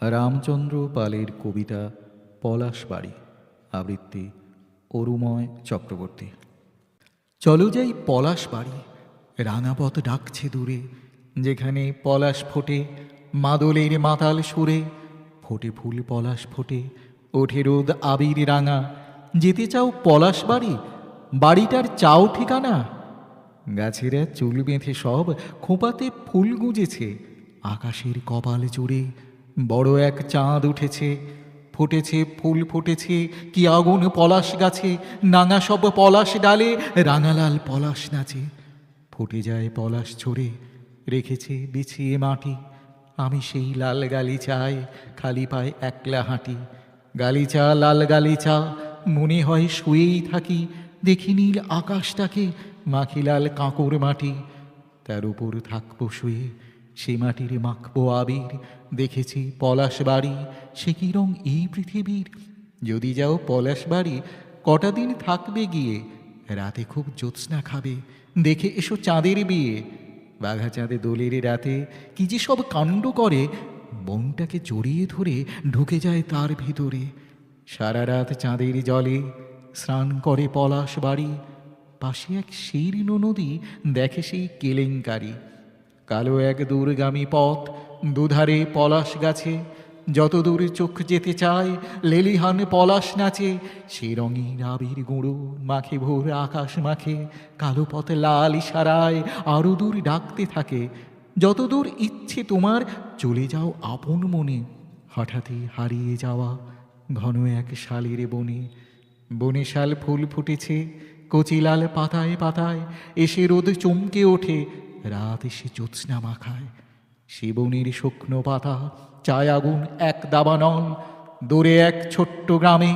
রামচন্দ্র পালের কবিতা পলাশবাড়ি আবৃত্তি অরুময় চক্রবর্তী। চলো যাই পলাশ বাড়ি রাঙাপথ ডাকছে দূরে, যেখানে পলাশ ফোটে, মাদলের মাতাল সুরে। ফোটে ফুল পলাশ ফোটে, ওঠে রোদ আবির রাঙা। যেতে চাও পলাশ বাড়ি, বাড়িটার চাও ঠিকানা? গাছেরা চুল বেঁধে সব খোঁপাতে ফুল গুঁজেছে, আকাশের কপাল জুড়ে বড় এক চাঁদ উঠেছে, ফুটেছে, ফুল ফুটেছে, কি আগুন পলাশ গাছে নাঙা সব পলাশ ডালে, রাঙালাল পলাশ নাচে। ফুটে যায় পলাশ ছড়ে, রেখেছে বিছিয়ে মাটি। আমি সেই লাল গালি গালিচায় খালি পায়ে একলা হাঁটি। গালিচা, লাল গালিচা, মনে হয় শুয়েই থাকি। দেখি নীল আকাশটাকে মাখি লাল কাঁকর মাটি। তার উপর থাকব শুয়ে সে মাটির মাখবো আবির, দেখেছি পলাশ বাড়ি, সে কি রং এই পৃথিবীর? যদি যাও পলাশ বাড়ি, কটা দিন থাকবে গিয়ে, রাতে খুব জ্যোৎস্না খাবে, দেখে এসো চাঁদের বিয়ে। বাঘা চাঁদে দোলের রাতে কি যে সব কাণ্ড করে, বনটাকে জড়িয়ে ধরে ঢুকে যায় তার ভিতরে। সারা রাত চাঁদের জলে স্নান করে পলাশ বাড়ি, পাশে এক শীর্ণ নদী দেখে সেই কেলেঙ্কারি। কালো এক দূরগামী পথ, দুধারে পলাশ গাছে। যত দূর চোখ যেতে চায়, লেলিহান পলাশ নাচে। সে রঙিন আবির গুঁড়ো মাখে ভোর আকাশ মাখে। কালো পথ লাল ইশারায় আরও দূর ডাকতে থাকে। যত দূর ইচ্ছে তোমার, চলে যাও আপন মনে। হঠাৎই হারিয়ে যাওয়া ঘন এক শালের বনে। বনে শাল ফুল ফুটেছে, কচিলাল পাতায় পাতায়। এসে রোদ চমকে ওঠে রাত এসে জ্যোৎস্না মাখায়। শিবনির শুকনো পাতা, চায় আগুন এক দাবানল। দূরে এক ছোট্ট গ্রামে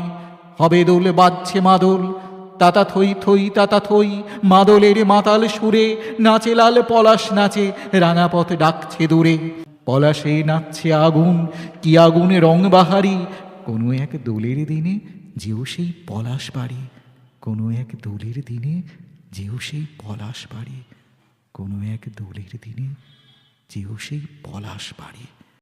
হবে দোল, বাজছে মাদল। তাতা থই থই, তাতা থই, মাদলের মাতাল সুরে নাচে লাল পলাশ নাচে, রাঙাপথ ডাকছে দূরে। পলাশে নাচছে আগুন, কি আগুনে রং বাহারি। কোনো এক দোলের দিনে যেও সেই পলাশ বাড়ি। কোনো এক দোলের দিনে যেও সেই পলাশ বাড়ি। কোনো এক দোলের দিনে যেও সেই পলাশ বাড়ি